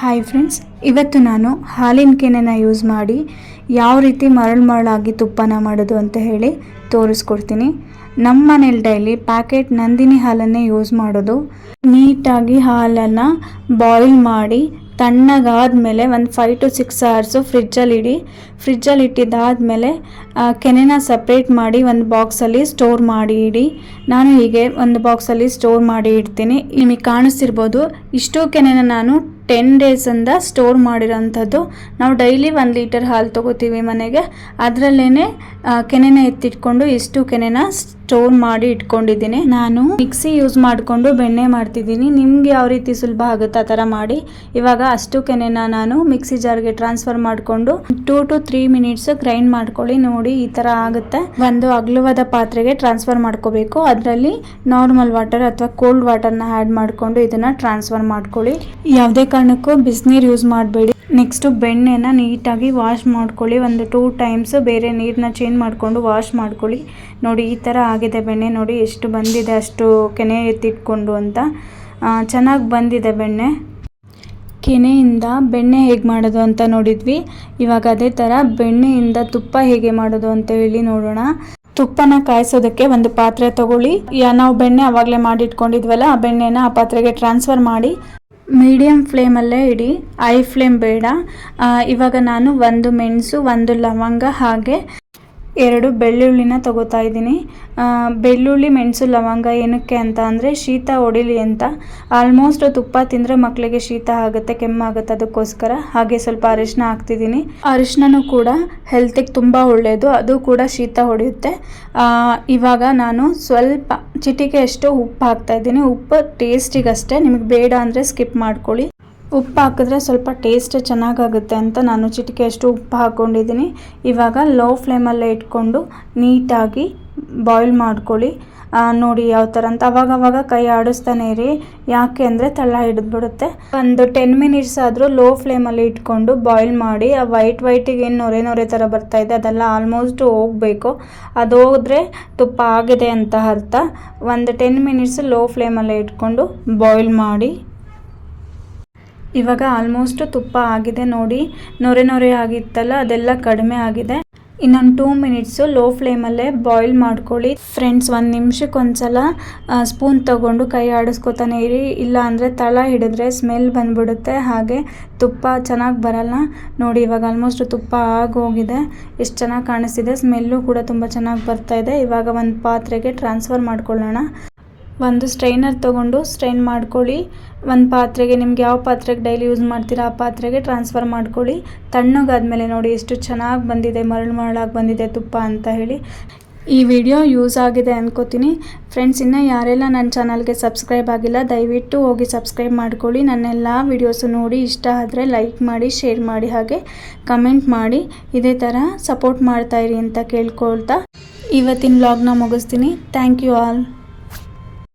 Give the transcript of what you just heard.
Hi friends ಇವತ್ತು ನಾನು ಹಾಲಿನ ಕೆನೆನ ಯೂಸ್ ಮಾಡಿ ಯಾವ ರೀತಿ ಮರಳು ಮರಳಾಗಿ ತುಪ್ಪನ ಮಾಡೋದು ಅಂತ ಹೇಳಿ ತೋರಿಸ್ಕೊಡ್ತೀನಿ. ನಮ್ಮ ಮನೇಲಿ ಡೈಲಿ ಪ್ಯಾಕೆಟ್ ನಂದಿನಿ ಹಾಲನ್ನೇ ಯೂಸ್ ಮಾಡೋದು. ನೀಟಾಗಿ ಹಾಲನ್ನು ಬಾಯ್ಲ್ ಮಾಡಿ ತಣ್ಣಗಾದ ಮೇಲೆ ಒಂದು ಫೈವ್ ಟು ಸಿಕ್ಸ್ ಅವರ್ಸು ಫ್ರಿಜ್ಜಲ್ಲಿ ಇಡಿ. ಫ್ರಿಜ್ಜಲ್ಲಿ ಇಟ್ಟಿದ್ದಾದಮೇಲೆ ಕೆನೆನ ಸಪ್ರೇಟ್ ಮಾಡಿ ಒಂದು ಬಾಕ್ಸಲ್ಲಿ ಸ್ಟೋರ್ ಮಾಡಿ ಇಡಿ. ನಾನು ಹೀಗೆ ಒಂದು ಬಾಕ್ಸಲ್ಲಿ ಸ್ಟೋರ್ ಮಾಡಿ ಇಡ್ತೀನಿ. ನಿಮಗೆ ಕಾಣಿಸ್ತಿರ್ಬೋದು, ಇಷ್ಟು ಕೆನೆನ ನಾನು ಟೆನ್ ಡೇಸಿಂದ ಸ್ಟೋರ್ ಮಾಡಿರೋಂಥದ್ದು. ನಾವು ಡೈಲಿ ಒಂದು ಲೀಟರ್ ಹಾಲು ತೊಗೋತೀವಿ ಮನೆಗೆ. ಅದರಲ್ಲೇ ಕೆನೆನ ಎತ್ತಿಟ್ಕೊಂಡು ಇಷ್ಟು ಕೆನೆನ ಸ್ಟೋರ್ ಮಾಡಿ ಇಟ್ಕೊಂಡಿದ್ದೀನಿ. ನಾನು ಮಿಕ್ಸಿ ಯೂಸ್ ಮಾಡಿಕೊಂಡು ಬೆಣ್ಣೆ ಮಾಡ್ತಿದ್ದೀನಿ. ನಿಮ್ಗೆ ಯಾವ ರೀತಿ ಸುಲಭ ಆಗುತ್ತೆ ಆ ಥರ ಮಾಡಿ. ಇವಾಗ ಅಷ್ಟು ಕೆನೆನ ನಾನು ಮಿಕ್ಸಿ ಜಾರ್ಗೆ ಟ್ರಾನ್ಸ್ಫರ್ ಮಾಡಿಕೊಂಡು two to three minutes grind ಮಾಡ್ಕೊಳ್ಳಿ, ನೋಡಿ ಈ ಥರ ಆಗುತ್ತೆ. ಒಂದು ಅಗಲವಾದ ಪಾತ್ರೆಗೆ ಟ್ರಾನ್ಸ್ಫರ್ ಮಾಡ್ಕೋಬೇಕು. ಅದರಲ್ಲಿ ನಾರ್ಮಲ್ ವಾಟರ್ ಅಥವಾ ಕೋಲ್ಡ್ ವಾಟರ್ನ ಆ್ಯಡ್ ಮಾಡಿಕೊಂಡು ಇದನ್ನು ಟ್ರಾನ್ಸ್ಫರ್ ಮಾಡ್ಕೊಳ್ಳಿ. ಯಾವುದೇ ಕಾರಣಕ್ಕೂ ಬಿಸಿನೀರು ಯೂಸ್ ಮಾಡಬೇಡಿ. ನೆಕ್ಸ್ಟು ಬೆಣ್ಣೆನ ನೀಟಾಗಿ ವಾಶ್ ಮಾಡ್ಕೊಳ್ಳಿ. ಒಂದು ಟೂ ಟೈಮ್ಸ್ ಬೇರೆ ನೀರನ್ನ ಚೇಂಜ್ ಮಾಡಿಕೊಂಡು ವಾಶ್ ಮಾಡ್ಕೊಳ್ಳಿ. ನೋಡಿ ಈ ಥರ ಆಗಿದೆ ಬೆಣ್ಣೆ. ನೋಡಿ ಎಷ್ಟು ಬಂದಿದೆ, ಅಷ್ಟು ಕೆನೆ ಎತ್ತಿಟ್ಕೊಂಡು ಅಂತ. ಚೆನ್ನಾಗಿ ಬಂದಿದೆ ಬೆಣ್ಣೆ. ಕೆನೆಯಿಂದ ಬೆಣ್ಣೆ ಹೇಗೆ ಮಾಡೋದು ಅಂತ ನೋಡಿದ್ವಿ. ಇವಾಗ ಅದೇ ಥರ ಬೆಣ್ಣೆಯಿಂದ ತುಪ್ಪ ಹೇಗೆ ಮಾಡೋದು ಅಂತ ಹೇಳಿ ನೋಡೋಣ. ತುಪ್ಪನ ಕಾಯಿಸೋದಕ್ಕೆ ಒಂದು ಪಾತ್ರೆ ತಗೊಳ್ಳಿ. ಯಾ, ನಾವು ಬೆಣ್ಣೆ ಆವಾಗಲೇ ಮಾಡಿಟ್ಕೊಂಡಿದ್ವಲ್ಲ, ಆ ಬೆಣ್ಣೆನ ಆ ಪಾತ್ರೆಗೆ ಟ್ರಾನ್ಸ್ಫರ್ ಮಾಡಿ. ಮೀಡಿಯಮ್ ಫ್ಲೇಮಲ್ಲೇ ಇಡಿ. ಐ ಫ್ಲೇಮ್ ಬೇಡ. ಇವಾಗ ನಾನು ಒಂದು ಮೆಣಸು, ಒಂದು ಲವಂಗ ಹಾಗೆ ಎರಡು ಬೆಳ್ಳುಳ್ಳಿನ ತಗೋತಾ ಇದ್ದೀನಿ. ಬೆಳ್ಳುಳ್ಳಿ, ಮೆಣಸು, ಲವಂಗ ಏನಕ್ಕೆ ಅಂತ ಅಂದರೆ ಶೀತ ಹೊಡಿಲಿ ಅಂತ. ಆಲ್ಮೋಸ್ಟ್ ತುಪ್ಪ ತಿಂದರೆ ಮಕ್ಕಳಿಗೆ ಶೀತ ಆಗುತ್ತೆ, ಕೆಮ್ಮಾಗುತ್ತೆ ಅದಕ್ಕೋಸ್ಕರ. ಹಾಗೆ ಸ್ವಲ್ಪ ಅರಿಶಿನ ಹಾಕ್ತಿದ್ದೀನಿ. ಅರಿಶಿನೂ ಕೂಡ ಹೆಲ್ತಿಗೆ ತುಂಬ ಒಳ್ಳೆಯದು ಅದು ಕೂಡ ಶೀತ ಹೊಡೆಯುತ್ತೆ. ಇವಾಗ ನಾನು ಸ್ವಲ್ಪ ಚಿಟಿಕೆಯಷ್ಟು ಉಪ್ಪು ಹಾಕ್ತಾ ಇದ್ದೀನಿ. ಉಪ್ಪು ಟೇಸ್ಟಿಗಷ್ಟೇ ನಿಮಗೆ ಬೇಡ ಅಂದರೆ ಸ್ಕಿಪ್ ಮಾಡ್ಕೊಳ್ಳಿ. ಉಪ್ಪು ಹಾಕಿದ್ರೆ ಸ್ವಲ್ಪ ಟೇಸ್ಟ್ ಚೆನ್ನಾಗಾಗುತ್ತೆ ಅಂತ ನಾನು ಚಿಟಿಕೆಯಷ್ಟು ಉಪ್ಪು ಹಾಕ್ಕೊಂಡಿದ್ದೀನಿ. ಇವಾಗ ಲೋ ಫ್ಲೇಮಲ್ಲೇ ಇಟ್ಕೊಂಡು ನೀಟಾಗಿ ಬಾಯ್ಲ್ ಮಾಡ್ಕೊಳ್ಳಿ. ನೋಡಿ ಯಾವ ಥರ ಅಂತ. ಅವಾಗ ಅವಾಗ ಕೈ ಆಡಿಸ್ತಾನೆ ಇರಿ. ಯಾಕೆ ಅಂದರೆ ತಳ ಹಿಡಿದ್ಬಿಡುತ್ತೆ. ಒಂದು ಟೆನ್ ಮಿನಿಟ್ಸ್ ಆದರೂ ಲೋ ಫ್ಲೇಮಲ್ಲಿ ಇಟ್ಕೊಂಡು ಬಾಯ್ಲ್ ಮಾಡಿ, ಆ ವೈಟ್ ವೈಟಿಗೆ ಏನು ನೊರೆ ನೊರೆ ಥರ ಬರ್ತಾ ಇದೆ. ಅದೆಲ್ಲ ಆಲ್ಮೋಸ್ಟ್ ಹೋಗಬೇಕು. ಅದು ಹೋದ್ರೆ ತುಪ್ಪ ಆಗಿದೆ ಅಂತ ಅರ್ಥ. ಒಂದು ಟೆನ್ ಮಿನಿಟ್ಸ್ ಲೋ ಫ್ಲೇಮಲ್ಲೇ ಇಟ್ಕೊಂಡು ಬಾಯ್ಲ್ ಮಾಡಿ. ಇವಾಗ ಆಲ್ಮೋಸ್ಟ್ ತುಪ್ಪ ಆಗಿದೆ ನೋಡಿ. ನೊರೆ ನೊರೆ ಆಗಿತ್ತಲ್ಲ, ಅದೆಲ್ಲ ಕಡಿಮೆ ಆಗಿದೆ. ಇನ್ನೊಂದು ಟೂ ಮಿನಿಟ್ಸು ಲೋ ಫ್ಲೇಮಲ್ಲೇ ಬಾಯ್ಲ್ ಮಾಡ್ಕೊಳ್ಳಿ. ಫ್ರೆಂಡ್ಸ್ ಒಂದು ನಿಮಿಷಕ್ಕೊಂದ್ಸಲ ಸ್ಪೂನ್ ತಗೊಂಡು ಕೈ ಆಡಿಸ್ಕೊತಾನೆ ಇರಿ. ಇಲ್ಲ ಅಂದರೆ ತಳ ಹಿಡಿದ್ರೆ ಸ್ಮೆಲ್ ಬಂದ್ಬಿಡುತ್ತೆ. ಹಾಗೆ ತುಪ್ಪ ಚೆನ್ನಾಗಿ ಬರಲ್ಲ. ನೋಡಿ, ಇವಾಗ ಆಲ್ಮೋಸ್ಟ್ ತುಪ್ಪ ಆಗೋಗಿದೆ. ಎಷ್ಟು ಚೆನ್ನಾಗಿ ಕಾಣಿಸ್ತಿದೆ. ಸ್ಮೆಲ್ಲು ಕೂಡ ತುಂಬ ಚೆನ್ನಾಗಿ ಬರ್ತಾ ಇದೆ. ಇವಾಗ ಒಂದು ಪಾತ್ರೆಗೆ ಟ್ರಾನ್ಸ್ಫರ್ ಮಾಡ್ಕೊಳ್ಳೋಣ. ಒಂದು ಸ್ಟ್ರೈನರ್ ತೊಗೊಂಡು ಸ್ಟ್ರೈನ್ ಮಾಡ್ಕೊಳ್ಳಿ. ಒಂದು ಪಾತ್ರೆಗೆ ನಿಮ್ಗೆ ಯಾವ ಪಾತ್ರೆಗೆ ಡೈಲಿ ಯೂಸ್ ಮಾಡ್ತೀರಾ ಆ ಪಾತ್ರೆಗೆ ಟ್ರಾನ್ಸ್ಫರ್ ಮಾಡ್ಕೊಳ್ಳಿ. ತಣ್ಣಗಾದ್ಮೇಲೆ ನೋಡಿ ಎಷ್ಟು ಚೆನ್ನಾಗಿ ಬಂದಿದೆ, ಮರಳು ಮರಳಾಗಿ ಬಂದಿದೆ ತುಪ್ಪ ಅಂತ ಹೇಳಿ. ಈ ವಿಡಿಯೋ ಯೂಸ್ ಆಗಿದೆ ಅನ್ಕೋತೀನಿ. ಫ್ರೆಂಡ್ಸ್ ಇನ್ನೂ ಯಾರೆಲ್ಲ ನನ್ನ ಚಾನಲ್ಗೆ ಸಬ್ಸ್ಕ್ರೈಬ್ ಆಗಿಲ್ಲ, ದಯವಿಟ್ಟು ಹೋಗಿ ಸಬ್ಸ್ಕ್ರೈಬ್ ಮಾಡ್ಕೊಳ್ಳಿ. ನನ್ನೆಲ್ಲ ವೀಡಿಯೋಸು ನೋಡಿ ಇಷ್ಟ ಆದರೆ ಲೈಕ್ ಮಾಡಿ ಶೇರ್ ಮಾಡಿ ಹಾಗೆ ಕಮೆಂಟ್ ಮಾಡಿ. ಇದೇ ಥರ ಸಪೋರ್ಟ್ ಮಾಡ್ತಾಯಿರಿ ಅಂತ ಕೇಳ್ಕೊಳ್ತಾ. ಇವತ್ತಿನ ವ್ಲಾಗ್ನ ಮುಗಿಸ್ತೀನಿ. Thank you all